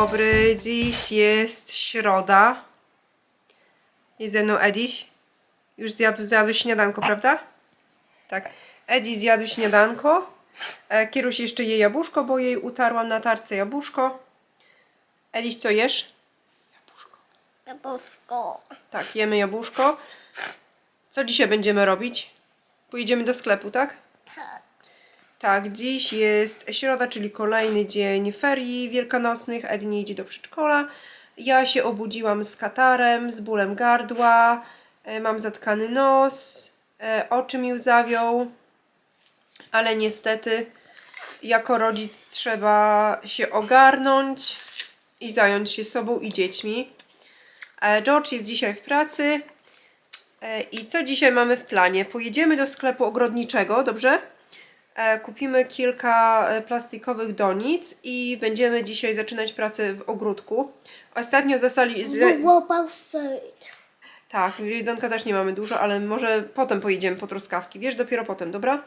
dobry, dziś jest środa. Jest ze mną Ediś. Już zjadł, zjadłeś śniadanko, prawda? Tak. Edi zjadł śniadanko. E, Kieruś jeszcze je jabłuszko, bo jej utarłam na tarce jabłuszko. Ediś, co jesz? Jabłuszko. Jabłuszko. Tak, jemy jabłuszko. Co dzisiaj będziemy robić? Pojedziemy do sklepu, tak? Tak. Tak, dziś jest środa, czyli kolejny dzień ferii wielkanocnych. Ed nie idzie do przedszkola. Ja się obudziłam z katarem, z bólem gardła, e, mam zatkany nos, e, oczy mi zawiął, ale niestety jako rodzic trzeba się ogarnąć i zająć się sobą i dziećmi. E, George jest dzisiaj w pracy. I co dzisiaj mamy w planie? Pojedziemy do sklepu ogrodniczego, dobrze? E, Kupimy kilka e, plastikowych donic i będziemy dzisiaj zaczynać pracę w ogródku. Ostatnio zasali... Z... Food? Tak, jedzonka też nie mamy dużo, ale może potem pojedziemy po truskawki. Wiesz, dopiero potem, dobra?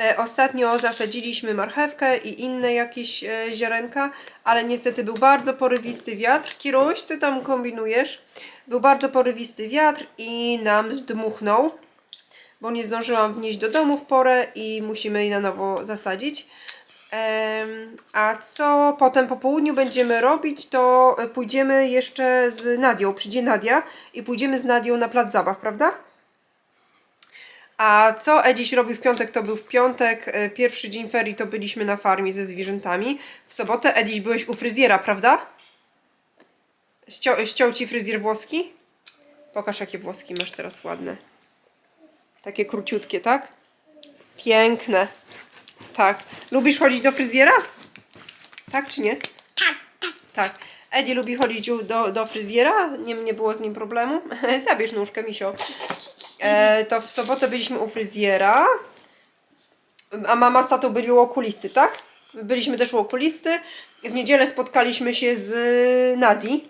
E, Ostatnio zasadziliśmy marchewkę i inne jakieś ziarenka, ale niestety był bardzo porywisty wiatr. Kiruś, co tam kombinujesz? Był bardzo porywisty wiatr i nam zdmuchnął, bo nie zdążyłam wnieść do domu w porę i musimy je na nowo zasadzić. A co potem po południu będziemy robić, to e, pójdziemy jeszcze z Nadią. Przyjdzie Nadia i pójdziemy z Nadią na plac zabaw, prawda? A co Ediś robi w piątek, to był w piątek. e, Pierwszy dzień ferii to byliśmy na farmie ze zwierzętami. W sobotę Ediś byłeś u fryzjera, prawda? Ściął, ściął ci fryzjer włoski? Pokaż jakie włoski masz teraz ładne. Takie króciutkie, tak? Piękne. Tak. Lubisz chodzić do fryzjera? Tak czy nie? Tak, tak. Tak. Eddie lubi chodzić do, do fryzjera, nie, nie było z nim problemu. Zabierz nóżkę, misio. E, to w sobotę byliśmy u fryzjera, a mama z tatą byli u okulisty, tak? Byliśmy też u okulisty. W niedzielę spotkaliśmy się z Nadi,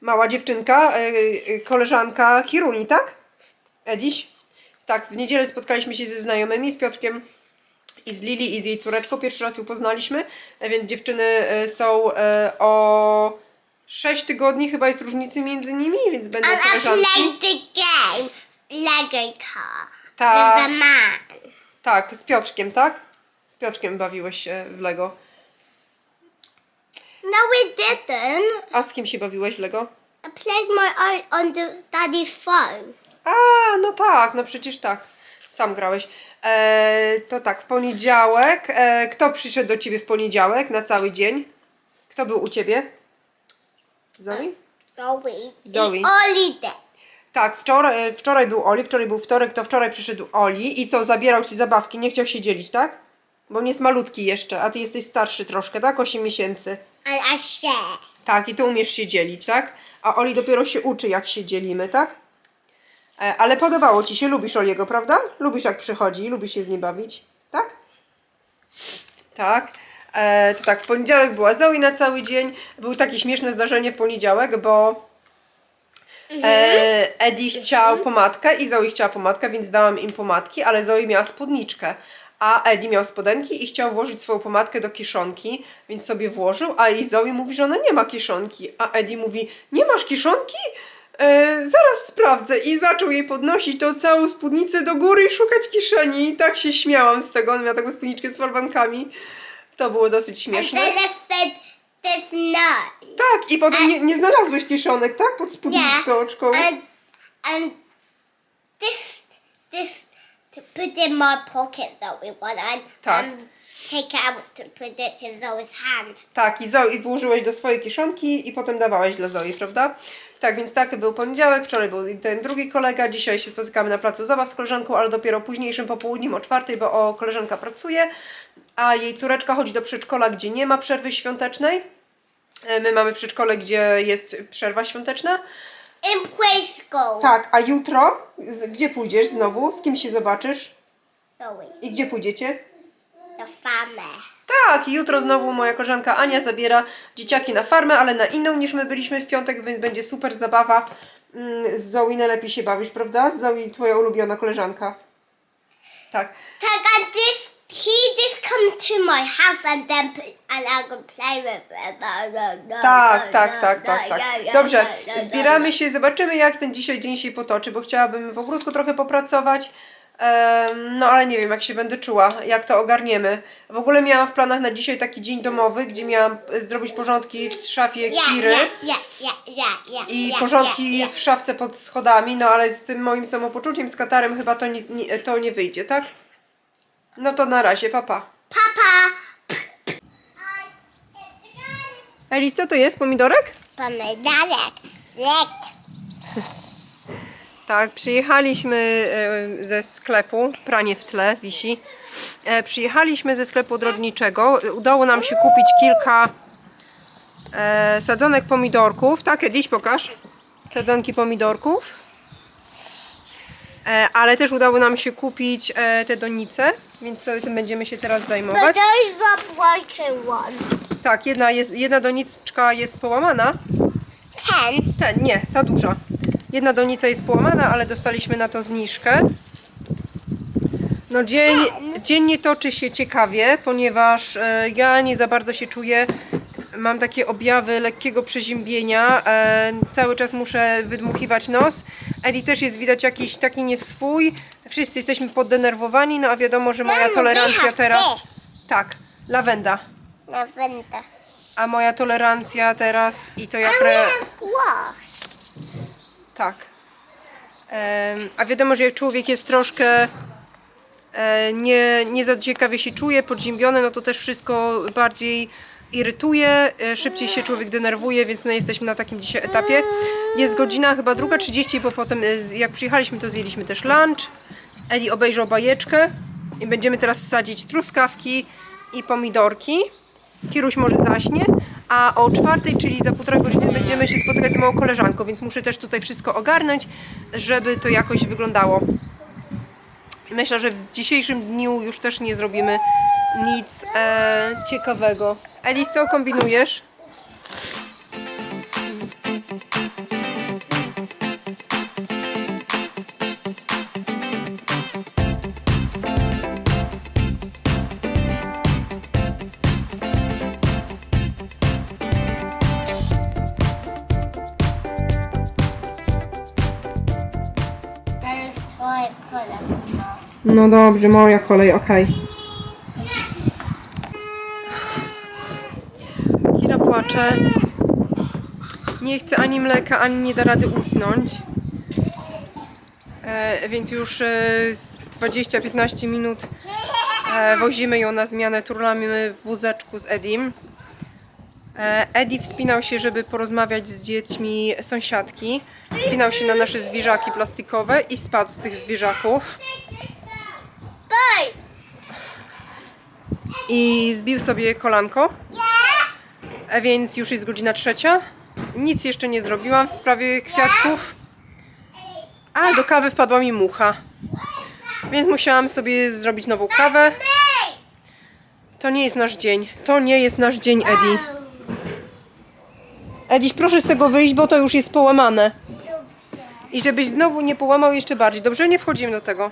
mała dziewczynka, e, e, koleżanka Kiruni, tak? Ediś? Tak, w niedzielę spotkaliśmy się ze znajomymi, z Piotrkiem i z Lili i z jej córeczką. Pierwszy raz ją poznaliśmy, e, więc dziewczyny e, są e, o 6 tygodni chyba jest różnicy między nimi, więc będą And I koleżanki. played the game Lego car Tak. Tak, z Piotrkiem, tak? Z Piotrkiem bawiłeś się w Lego. No, we didn't. A z kim się bawiłeś w Lego? I played my own on the daddy's phone. A, no tak, no przecież tak. Sam grałeś. E, to tak, w poniedziałek. E, kto przyszedł do ciebie w poniedziałek na cały dzień? Kto był u ciebie? Zoe? Zoe. Zoe. Holiday. Tak, wczoraj, e, wczoraj był Oli, wczoraj był wtorek, to wczoraj przyszedł Oli i co, zabierał ci zabawki, nie chciał się dzielić, tak? Bo on jest malutki jeszcze, a ty jesteś starszy troszkę, tak? 8 miesięcy. And I share. Tak, i ty umiesz się dzielić, tak? A Oli dopiero się uczy, jak się dzielimy, tak? E, ale podobało ci się, lubisz Oliego, prawda? Lubisz jak przychodzi, lubisz się z nim bawić, tak? Tak. E, to tak, w poniedziałek była Zoe na cały dzień. Było takie śmieszne zdarzenie w poniedziałek, bo e, Eddie chciał pomadkę i Zoe chciała pomadkę, więc dałam im pomadki, ale Zoe miała spódniczkę. A Eddie miał spodenki i chciał włożyć swoją pomadkę do kieszonki, więc sobie włożył, a i Zoe mówi, że ona nie ma kieszonki. A Eddie mówi, nie masz kieszonki? E, zaraz sprawdzę. I zaczął jej podnosić tą całą spódnicę do góry i szukać kieszeni. I tak się śmiałam z tego. On miał taką spódniczkę z falbankami. To było dosyć And śmieszne. then I said, there's. Tak, i potem nie, nie znalazłeś kieszonek, tak? Pod spódniczką od szkoły. And, and this, this, to put in my pocket, Zoe, one, and, Tak. and take it out to put it Zoe's hand. Tak, i, Zoe, i włożyłeś do swojej kieszonki i potem dawałeś dla Zoe, prawda? Tak, więc taki był poniedziałek, wczoraj był ten drugi kolega, dzisiaj się spotykamy na placu zabaw z koleżanką, ale dopiero późniejszym popołudniem o czwartej, bo o, koleżanka pracuje, a jej córeczka chodzi do przedszkola, gdzie nie ma przerwy świątecznej. E, My mamy przedszkole, gdzie jest przerwa świąteczna. In preschool, Tak, a jutro z, gdzie pójdziesz znowu? Z kim się zobaczysz? Zoe, I gdzie pójdziecie? the farmer. Tak, i jutro znowu moja koleżanka Ania zabiera dzieciaki na farmę, ale na inną niż my byliśmy w piątek, więc będzie super zabawa. Mm, Z Zoe najlepiej się bawisz, prawda? Z Zoe twoja ulubiona koleżanka. Tak. Tak, and this he just come to my house and then and I can play with it. No, no, no, Tak, no, tak, no, tak, no, tak, tak. Dobrze, no, no, zbieramy się, zobaczymy jak ten dzisiaj dzień się potoczy, bo chciałabym w ogródku trochę popracować. No ale nie wiem, jak się będę czuła, jak to ogarniemy. W ogóle miałam w planach na dzisiaj taki dzień domowy, gdzie miałam e, zrobić porządki w szafie Kiry i porządki w szafce pod schodami, no ale z tym moim samopoczuciem, z katarem chyba to nie, nie, to nie wyjdzie, tak? No to na razie, papa. Papa. Eli, co to jest? Pomidorek? Pomidorek. Lek. Tak, przyjechaliśmy e, ze sklepu, pranie w tle wisi. E, Przyjechaliśmy ze sklepu ogrodniczego. Udało nam się kupić kilka e, sadzonek pomidorków. Tak, Ediś, pokaż. Sadzonki pomidorków. Ale też udało nam się kupić te donice, więc to, tym będziemy się teraz zajmować. Tak, jedna, jest, jedna doniczka jest połamana. Ten. Ten, nie, ta duża. Jedna donica jest połamana, ale dostaliśmy na to zniżkę. No dzień, dzień nie toczy się ciekawie, ponieważ e, ja nie za bardzo się czuję. Mam takie objawy lekkiego przeziębienia. E, cały czas muszę wydmuchiwać nos. Eli też jest widać jakiś taki nieswój. Wszyscy jesteśmy poddenerwowani, no a wiadomo, że moja Mamo, tolerancja teraz... Tak, lawenda. Lavender. A moja tolerancja teraz i to ja And we pre... Tak. A wiadomo, że jak człowiek jest troszkę e, nie, nie za ciekawie się czuje, podziębiony, no to też wszystko bardziej irytuje, e, szybciej się człowiek denerwuje, więc no jesteśmy na takim dzisiaj etapie. Jest godzina chyba druga 30, bo potem e, jak przyjechaliśmy, to zjedliśmy też lunch. Eli obejrzał bajeczkę i będziemy teraz sadzić truskawki i pomidorki. Kiruś może zaśnie, a o czwartej, czyli za półtorej godziny będziemy się spotykać z moją koleżanką, więc muszę też tutaj wszystko ogarnąć, żeby to jakoś wyglądało. Myślę, że w dzisiejszym dniu już też nie zrobimy nic e, ciekawego. Eli, co kombinujesz? No dobrze, moja kolej, okej. Kira płacze. Nie chce ani mleka, ani nie da rady usnąć. E, więc już e, z 20-15 minut e, wozimy ją na zmianę, turlamy w wózeczku z Edim. E, Eddie wspinał się, żeby porozmawiać z dziećmi sąsiadki. Wspinał się na nasze zwierzaki plastikowe i spadł z tych zwierzaków. I zbił sobie kolanko. A więc już jest godzina trzecia. Nic jeszcze nie zrobiłam w sprawie kwiatków. A do kawy wpadła mi mucha. Więc musiałam sobie zrobić nową kawę. To nie jest nasz dzień. To nie jest nasz dzień, Edi. Ediś, proszę z tego wyjść, bo to już jest połamane. I żebyś znowu nie połamał jeszcze bardziej. Dobrze, nie wchodzimy do tego.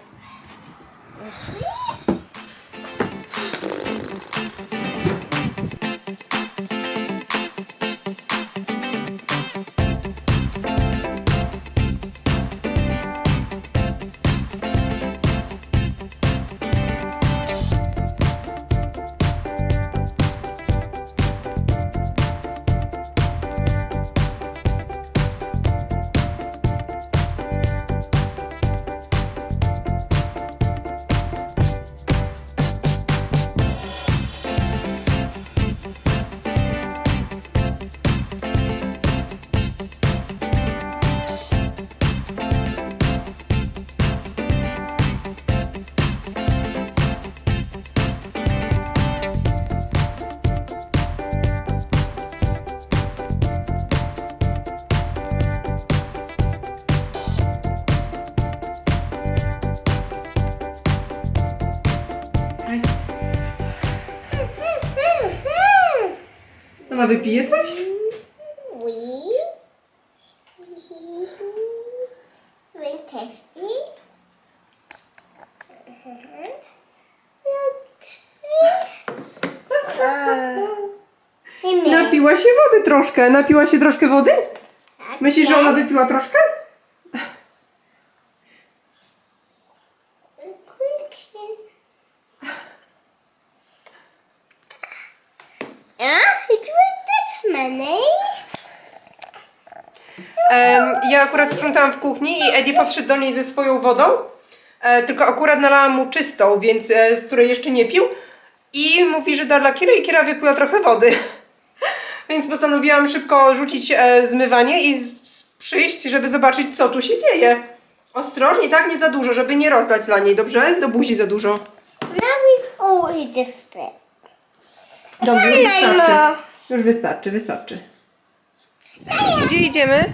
wypije coś? Napiła się wody troszkę. Napiła się troszkę wody? Myślisz, że ona wypiła troszkę? Ja akurat sprzątałam w kuchni i Eddie podszedł do niej ze swoją wodą. E, tylko akurat nalałam mu czystą, więc e, z której jeszcze nie pił. I mówi, że da dla Kiry i Kira wypiła trochę wody. więc postanowiłam szybko rzucić e, zmywanie i z, z, przyjść, żeby zobaczyć, co tu się dzieje. Ostrożnie, tak? Nie za dużo, żeby nie rozdać dla niej, dobrze? Do buzi za dużo. Now this bit. Dobrze, wystarczy. Już wystarczy, wystarczy. Gdzie idziemy?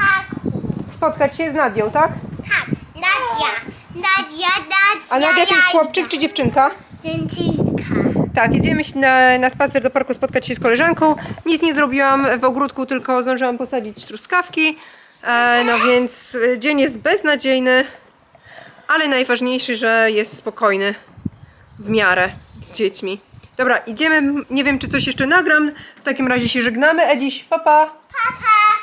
Parku. Spotkać się z Nadią, tak? Tak, Nadia. Nadia, Nadia. A Nadia to jest chłopczyk czy dziewczynka? Dziewczynka. Tak, jedziemy się na, na spacer do parku spotkać się z koleżanką. Nic nie zrobiłam w ogródku, tylko zdążyłam posadzić truskawki. E, no więc e, dzień jest beznadziejny, ale najważniejszy, że jest spokojny w miarę z dziećmi. Dobra, idziemy. Nie wiem, czy coś jeszcze nagram. W takim razie się żegnamy. Ediś, papa. Papa.